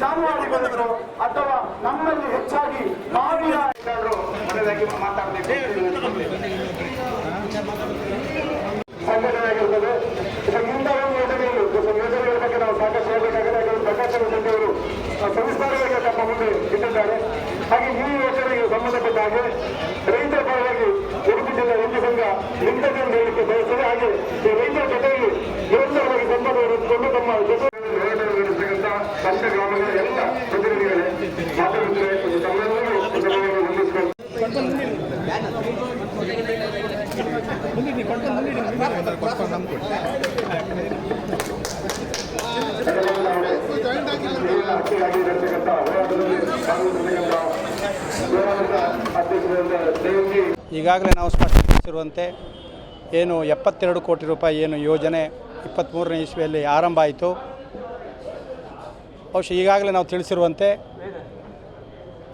ಜಾನುವಾರಿ ಬಂದರು ಅಥವಾ ನಮ್ಮಲ್ಲಿ ಹೆಚ್ಚಾಗಿ ಮಾವಿನ ಮಾತಾಡಬೇಕು. ಹಾಗೆ ರೈತರ ಪರವಾಗಿ ಉಡುಪಿ ಜಿಲ್ಲಾ ಒಂದು ಸಂಘ ನಿಂತನೆಂದು ಹೇಳಿಕೆ ಬಯಸಿದೆ ಹಾಗೆ ಈ ರೈತರ ಜೊತೆಯಲ್ಲಿ ನಿರಂತರವಾಗಿ ಸಂಬಂಧ ಇರಿಸಿಕೊಂಡು ತಮ್ಮ ಜೊತೆ ಹೋರಾಟಗಳಿರ್ತಕ್ಕಂಥ ಸಂಘ ಗ್ರಾಮಗಳ ಎಲ್ಲ ಪ್ರತಿನಿಧಿಗಳೇ ತಮ್ಮೆಲ್ಲರೂ ಹೋರಾಟದಲ್ಲಿ ಈಗಾಗಲೇ ನಾವು ಸ್ಪಷ್ಟಪಡಿಸಿರುವಂತೆ ಏನು ಎಪ್ಪತ್ತೆರಡು ಕೋಟಿ ರೂಪಾಯಿ ಏನು ಯೋಜನೆ ಇಪ್ಪತ್ತ್ಮೂರನೇ ಇಸ್ವಿಯಲ್ಲಿ ಆರಂಭ ಆಯಿತು. ಬಹುಶಃ ಈಗಾಗಲೇ ನಾವು ತಿಳಿಸಿರುವಂತೆ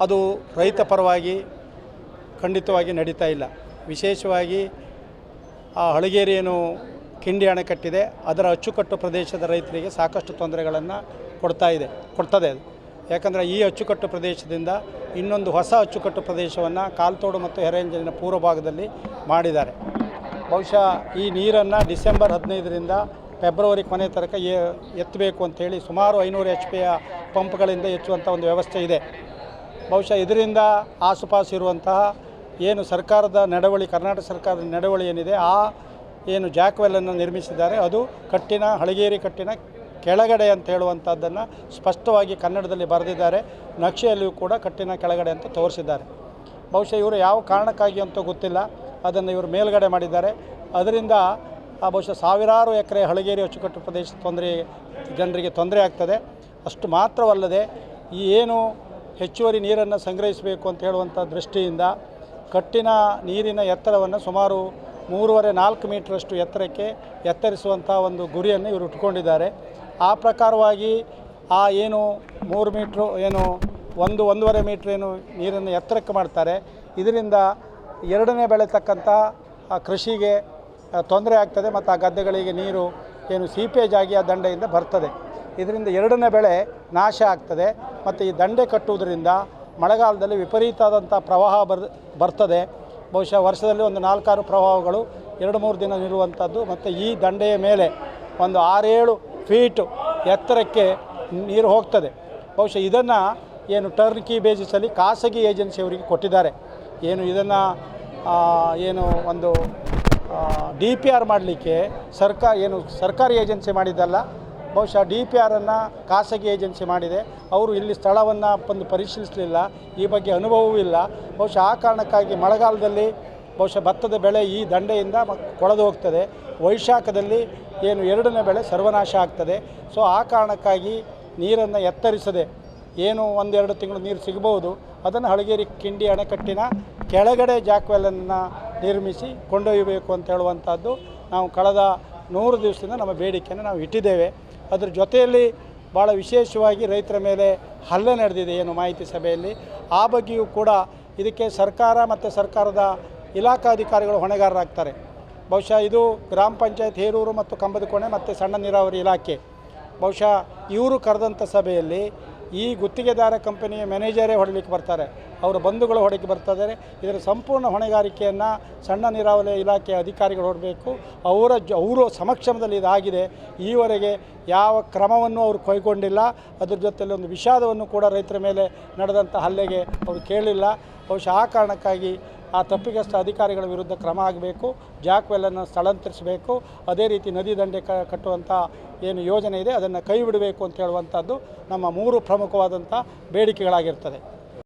ಅದು ರೈತ ಪರವಾಗಿ ಖಂಡಿತವಾಗಿ ನಡೀತಾ ಇಲ್ಲ. ವಿಶೇಷವಾಗಿ ಆ ಹಳಗೇರಿ ಏನು ಕಿಂಡಿ ಅಣೆಕಟ್ಟಿದೆ. ಅದರ ಅಚ್ಚುಕಟ್ಟು ಪ್ರದೇಶದ ರೈತರಿಗೆ ಸಾಕಷ್ಟು ತೊಂದರೆಗಳನ್ನು ಕೊಡ್ತಾ ಇದೆ, ಕೊಡ್ತದೆ ಅದು. ಯಾಕಂದರೆ ಈ ಅಚ್ಚುಕಟ್ಟು ಪ್ರದೇಶದಿಂದ ಇನ್ನೊಂದು ಹೊಸ ಅಚ್ಚುಕಟ್ಟು ಪ್ರದೇಶವನ್ನು ಕಾಲ್ತೋಡು ಮತ್ತು ಹೆರೆಂಜಲಿನ ಪೂರ್ವ ಭಾಗದಲ್ಲಿ ಮಾಡಿದ್ದಾರೆ. ಬಹುಶಃ ಈ ನೀರನ್ನು ಡಿಸೆಂಬರ್ ಹದಿನೈದರಿಂದ ಫೆಬ್ರವರಿ ಕೊನೆ ತನಕ ಎತ್ತಬೇಕು ಅಂಥೇಳಿ ಸುಮಾರು ಐನೂರು ಎಚ್ ಪಿಯ ಪಂಪ್ಗಳಿಂದ ಹೆಚ್ಚುವಂಥ ಒಂದು ವ್ಯವಸ್ಥೆ ಇದೆ. ಬಹುಶಃ ಇದರಿಂದ ಆಸುಪಾಸು ಇರುವಂತಹ ಏನು ಸರ್ಕಾರದ ನಡವಳಿ, ಕರ್ನಾಟಕ ಸರ್ಕಾರದ ನಡವಳಿ ಏನಿದೆ, ಆ ಏನು ಜಾಕ್ವೆಲ್ಲನ್ನು ನಿರ್ಮಿಸಿದ್ದಾರೆ. ಅದು ಕಟ್ಟಿನ, ಹಳಗೇರಿ ಕಟ್ಟಿನ ಕೆಳಗಡೆ ಅಂತ ಹೇಳುವಂಥದ್ದನ್ನು ಸ್ಪಷ್ಟವಾಗಿ ಕನ್ನಡದಲ್ಲಿ ಬರೆದಿದ್ದಾರೆ. ನಕ್ಷೆಯಲ್ಲಿಯೂ ಕೂಡ ಕಟ್ಟಿನ ಕೆಳಗಡೆ ಅಂತ ತೋರಿಸಿದ್ದಾರೆ. ಬಹುಶಃ ಇವರು ಯಾವ ಕಾರಣಕ್ಕಾಗಿ ಅಂತ ಗೊತ್ತಿಲ್ಲ. ಅದನ್ನು ಇವರು ಮೇಲ್ಗಡೆ ಮಾಡಿದ್ದಾರೆ. ಅದರಿಂದ ಬಹುಶಃ ಸಾವಿರಾರು ಎಕರೆ ಹಳಗೇರಿ ಅಚ್ಚುಕಟ್ಟು ಪ್ರದೇಶ ತೊಂದರೆ, ಜನರಿಗೆ ತೊಂದರೆ ಆಗ್ತದೆ. ಅಷ್ಟು ಮಾತ್ರವಲ್ಲದೆ, ಈ ಏನು ಹೆಚ್ಚುವರಿ ನೀರನ್ನು ಸಂಗ್ರಹಿಸಬೇಕು ಅಂತ ಹೇಳುವಂಥ ದೃಷ್ಟಿಯಿಂದ ಕಟ್ಟಿನ ನೀರಿನ ಎತ್ತರವನ್ನು ಸುಮಾರು ಮೂರುವರೆ ನಾಲ್ಕು ಮೀಟ್ರಷ್ಟು ಎತ್ತರಕ್ಕೆ ಎತ್ತರಿಸುವಂಥ ಒಂದು ಗುರಿಯನ್ನು ಇವರು ಇಟ್ಕೊಂಡಿದ್ದಾರೆ ಆ ಪ್ರಕಾರವಾಗಿ ಆ ಏನು ಮೂರು ಮೀಟ್ರು ಏನು ಒಂದು, ಒಂದೂವರೆ ಮೀಟ್ರ್ ಏನು ನೀರನ್ನು ಎತ್ತರಕ್ಕೆ ಮಾಡ್ತಾರೆ. ಇದರಿಂದ ಎರಡನೇ ಬೆಳೆತಕ್ಕಂಥ ಕೃಷಿಗೆ ತೊಂದರೆ ಆಗ್ತದೆ ಮತ್ತು ಆ ಗದ್ದೆಗಳಿಗೆ ನೀರು ಏನು ಸೀಪೇಜ್ ಆಗಿ ಆ ದಂಡೆಯಿಂದ ಬರ್ತದೆ. ಇದರಿಂದ ಎರಡನೇ ಬೆಳೆ ನಾಶ ಆಗ್ತದೆ ಮತ್ತು ಈ ದಂಡೆ ಕಟ್ಟುವುದರಿಂದ ಮಳೆಗಾಲದಲ್ಲಿ ವಿಪರೀತವಾದಂಥ ಪ್ರವಾಹ ಬರ್, ಬರ್ತದೆ. ಬಹುಶಃ ವರ್ಷದಲ್ಲಿ ಒಂದು ನಾಲ್ಕಾರು ಪ್ರವಾಹಗಳು ಎರಡು ಮೂರು ದಿನ ನಿಲ್ಲುವಂಥದ್ದು ಮತ್ತು ಈ ದಂಡೆಯ ಮೇಲೆ ಒಂದು ಆರೇಳು ಫೀಟು ಎತ್ತರಕ್ಕೆ ನೀರು ಹೋಗ್ತದೆ. ಬಹುಶಃ ಇದನ್ನು ಏನು ಟರ್ನ್ ಕೀ ಬೇಸಿಸಲ್ಲಿ ಖಾಸಗಿ ಏಜೆನ್ಸಿಯವರಿಗೆ ಕೊಟ್ಟಿದ್ದಾರೆ. ಏನು ಇದನ್ನು ಏನು ಒಂದು ಡಿ ಪಿ ಆರ್ ಮಾಡಲಿಕ್ಕೆ ಸರ್ಕಾರ ಏನು ಸರ್ಕಾರಿ ಏಜೆನ್ಸಿ ಮಾಡಿದ್ದಲ್ಲ ಬಹುಶಃ ಡಿ ಪಿ ಆರನ್ನು ಖಾಸಗಿ ಏಜೆನ್ಸಿ ಮಾಡಿದೆ. ಅವರು ಇಲ್ಲಿ ಸ್ಥಳವನ್ನು ಬಂದು ಪರಿಶೀಲಿಸಲಿಲ್ಲ. ಈ ಬಗ್ಗೆ ಅನುಭವವೂ ಇಲ್ಲ. ಬಹುಶಃ ಆ ಕಾರಣಕ್ಕಾಗಿ ಮಳೆಗಾಲದಲ್ಲಿ ಬಹುಶಃ ಭತ್ತದ ಬೆಳೆ ಈ ದಂಡೆಯಿಂದ ಕೊಳೆದು ಹೋಗ್ತದೆ. ವೈಶಾಖದಲ್ಲಿ ಏನು ಎರಡನೇ ಬೆಳೆ ಸರ್ವನಾಶ ಆಗ್ತದೆ. ಸೊ, ಆ ಕಾರಣಕ್ಕಾಗಿ ನೀರನ್ನು ಎತ್ತರಿಸದೆ ಏನು ಒಂದೆರಡು ತಿಂಗಳು ನೀರು ಸಿಗಬಹುದು. ಅದನ್ನು ಹಳಗೇರಿ ಕಿಂಡಿ ಅಣೆಕಟ್ಟಿನ ಕೆಳಗಡೆ ಜಾಕ್ವೆಲನ್ನು ನಿರ್ಮಿಸಿ ಕೊಂಡೊಯ್ಯಬೇಕು ಅಂತ ಹೇಳುವಂಥದ್ದು ನಾವು ಕಳೆದ ನೂರು ದಿವಸದಿಂದ ನಮ್ಮ ಬೇಡಿಕೆಯನ್ನು ನಾವು ಇಟ್ಟಿದ್ದೇವೆ. ಅದ್ರ ಜೊತೆಯಲ್ಲಿ ಭಾಳ ವಿಶೇಷವಾಗಿ ರೈತರ ಮೇಲೆ ಹಲ್ಲೆ ನಡೆದಿದೆ ಏನು ಮಾಹಿತಿ ಸಭೆಯಲ್ಲಿ. ಆ ಬಗ್ಗೆಯೂ ಕೂಡ ಇದಕ್ಕೆ ಸರ್ಕಾರ ಮತ್ತು ಸರ್ಕಾರದ ಇಲಾಖಾ ಅಧಿಕಾರಿಗಳು ಹೊಣೆಗಾರರಾಗ್ತಾರೆ. ಬಹುಶಃ ಇದು ಗ್ರಾಮ ಪಂಚಾಯತ್ ಹೇರೂರು ಮತ್ತು ಕಂಬದಕೋಣೆ ಮತ್ತು ಸಣ್ಣ ನೀರಾವರಿ ಇಲಾಖೆ. ಬಹುಶಃ ಇವರು ಕರೆದಂಥ ಸಭೆಯಲ್ಲಿ ಈ ಗುತ್ತಿಗೆದಾರ ಕಂಪನಿಯ ಮ್ಯಾನೇಜರೇ ಹೊಡಲಿಕ್ಕೆ ಬರ್ತಾರೆ. ಅವರ ಬಂಧುಗಳು ಹೊಡಕ್ಕೆ ಬರ್ತಾರೆ ಇದರ ಸಂಪೂರ್ಣ ಹೊಣೆಗಾರಿಕೆಯನ್ನು ಸಣ್ಣ ನೀರಾವರಿ ಇಲಾಖೆ ಅಧಿಕಾರಿಗಳು ಹೊರಬೇಕು ಅವರ ಜ, ಅವರು ಸಮಕ್ಷಮದಲ್ಲಿ ಇದಾಗಿದೆ. ಈವರೆಗೆ ಯಾವ ಕ್ರಮವನ್ನು ಅವರು ಕೈಗೊಂಡಿಲ್ಲ. ಅದ್ರ ಜೊತೆಯಲ್ಲಿ ಒಂದು ವಿಷಾದವನ್ನು ಕೂಡ ರೈತರ ಮೇಲೆ ನಡೆದಂಥ ಹಲ್ಲೆಗೆ ಅವರು ಕೇಳಿಲ್ಲ ಬಹುಶಃ ಆ ಕಾರಣಕ್ಕಾಗಿ ಆ ತಪ್ಪಿಗಸ್ತ ಅಧಿಕಾರಿಗಳ ವಿರುದ್ಧ ಕ್ರಮ ಆಗಬೇಕು ಜಾಕ್ವೆಲ್ಲನ್ನು ಸ್ಥಳಾಂತರಿಸಬೇಕು, ಅದೇ ರೀತಿ ನದಿ ದಂಡೆ ಕಟ್ಟುವಂಥ ಏನು ಯೋಜನೆ ಇದೆ, ಅದನ್ನು ಕೈ ಬಿಡಬೇಕು ಅಂತ ಹೇಳುವಂಥದ್ದು ನಮ್ಮ ಮೂರು ಪ್ರಮುಖವಾದಂಥ ಬೇಡಿಕೆಗಳಾಗಿರ್ತದೆ.